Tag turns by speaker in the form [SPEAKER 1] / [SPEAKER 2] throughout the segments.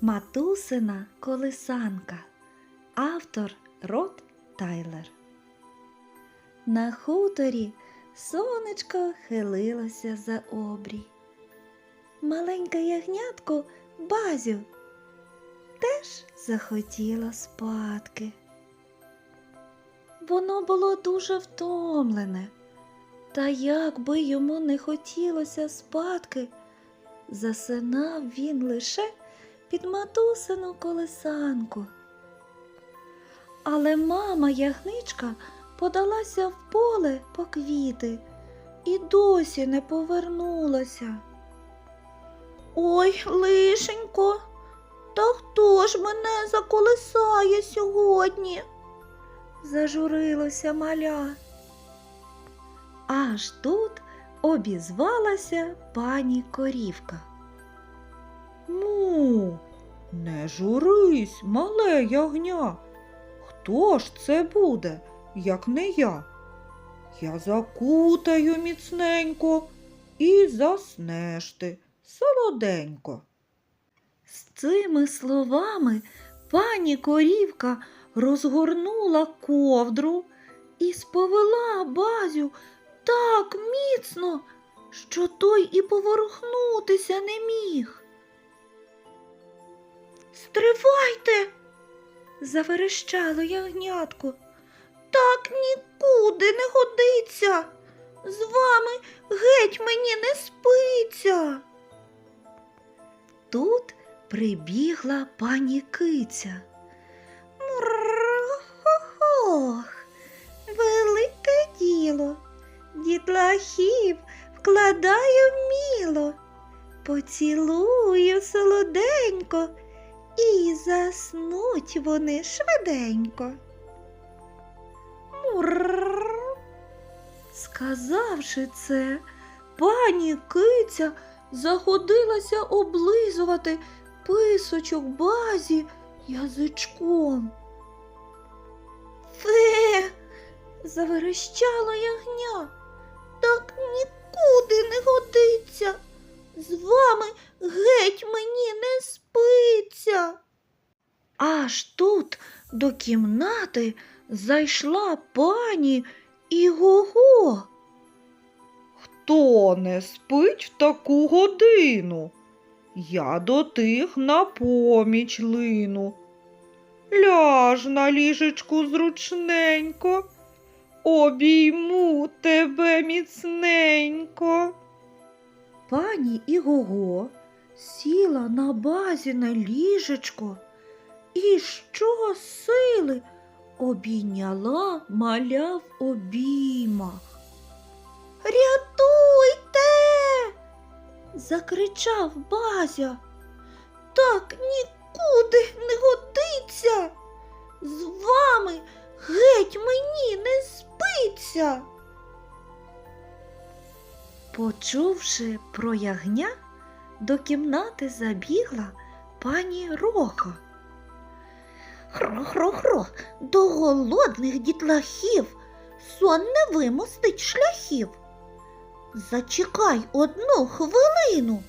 [SPEAKER 1] Матусина колисанка. Автор Рот Тайлер. На хуторі сонечко хилилося за обрій. Маленьке ягнятко базю теж захотіло спадки. Воно було дуже втомлене, та як би йому не хотілося спадки, засинав він лише під матусину колесанку. Але мама ягничка подалася в поле по квіти і досі не повернулася. Ой, лишенько, та хто ж мене заколисає сьогодні? зажурилося маля. Аж тут обізвалася пані корівка.
[SPEAKER 2] Ну, не журись, мале ягня. Хто ж це буде, як не я? Я закутаю міцненько і заснеш ти солоденько.
[SPEAKER 1] З цими словами пані корівка розгорнула ковдру і сповела базю так міцно, що той і поворухнутися не міг. Стривайте, заверещало ягнятко. Так нікуди не годиться. З вами геть мені не спиться. Тут прибігла пані киця. Ох, велике діло. Дітлахів вкладаю вміло, поцілую солоденько, і заснуть вони швиденько. Мурр. Сказавши це, пані киця заходилася облизувати писочок базі язичком. Фе, заверещало ягня. Так нікуди не годиться. З вами геть мені не спиться. Аж тут до кімнати зайшла пані Іго-го.
[SPEAKER 2] Хто не спить в таку годину? Я до тих на поміч лину. Ляж на ліжечку зручненько, обійму тебе міцненько.
[SPEAKER 1] Пані Іго-го сіла на базі на ліжечко і що сили обійняла маля в обіймах. Рятуйте. закричав базя. Так нікуди не годиться. З вами геть мені не спиться. Почувши про ягня, до кімнати забігла пані Роха. Хро-хро-хро, до голодних дітлахів сон не вимостить шляхів. Зачекай одну хвилину,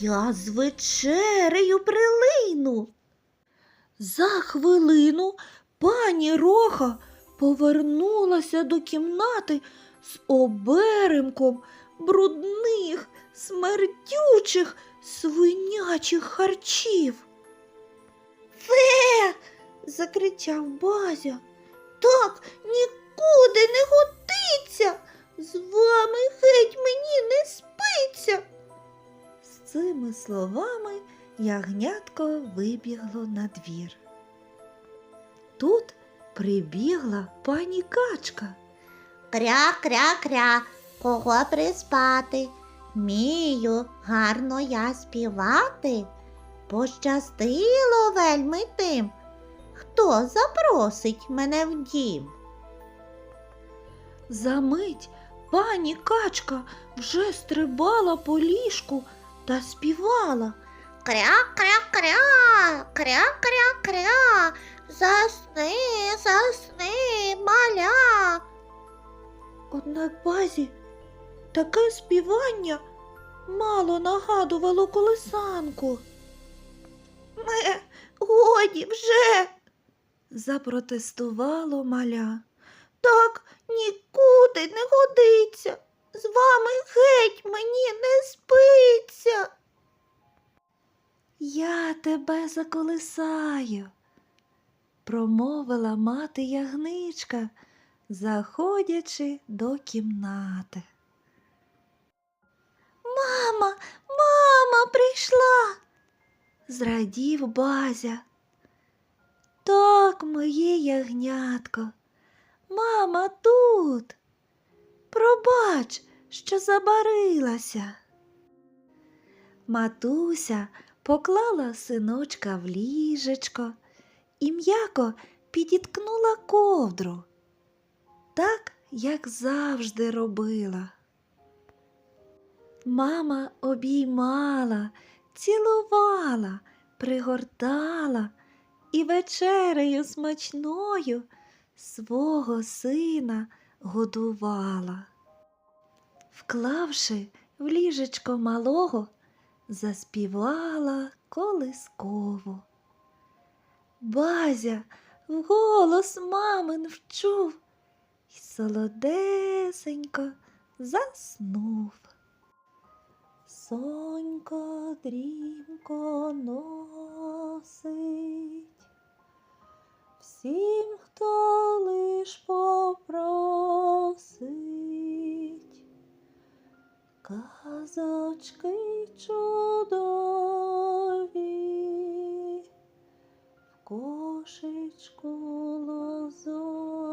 [SPEAKER 1] я з вечерею прилину. За хвилину пані Роха повернулася до кімнати з оберемком брудних, смердючих, свинячих харчів. Фе. закричав Базя. Так нікуди не годиться. З вами геть мені не спиться. З цими словами ягнятко вибігло на двір. Тут прибігла пані качка.
[SPEAKER 3] Кря-кря-кря, кого приспати? Мію гарно я співати. Пощастило вельми тим, хто запросить мене в дім.
[SPEAKER 1] Замить пані качка вже стрибала по ліжку та співала.
[SPEAKER 3] Кря-кря-кря, кря-кря-кря, засни, засни, маля.
[SPEAKER 1] Однак базі таке співання мало нагадувало колесанку.
[SPEAKER 3] Ме,
[SPEAKER 1] Годі вже. Запротестувало маля. Так нікуди не годиться. З вами геть мені не спиться. Я тебе заколисаю, промовила мати ягничка, заходячи до кімнати. Мама, мама прийшла, зрадів базя. Так, моє ягнятко, мама тут. Пробач, що забарилася. Матуся поклала синочка в ліжечко і м'яко підіткнула ковдру, так, як завжди робила. Мама обіймала, цілувала, пригортала і вечерею смачною свого сина годувала. Вклавши в ліжечко малого, заспівала колискову. Базя вголос мамин вчув і солодесенько заснув. Сонька дрімко носить всім, хто лиш попросить. Казочки чудові в кошечку лозові.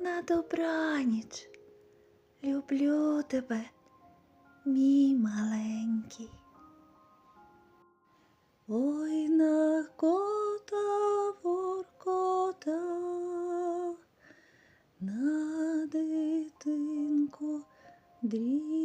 [SPEAKER 1] На добраніч, люблю тебе, мій маленький. Ой на кота воркота, на дитинку дрі.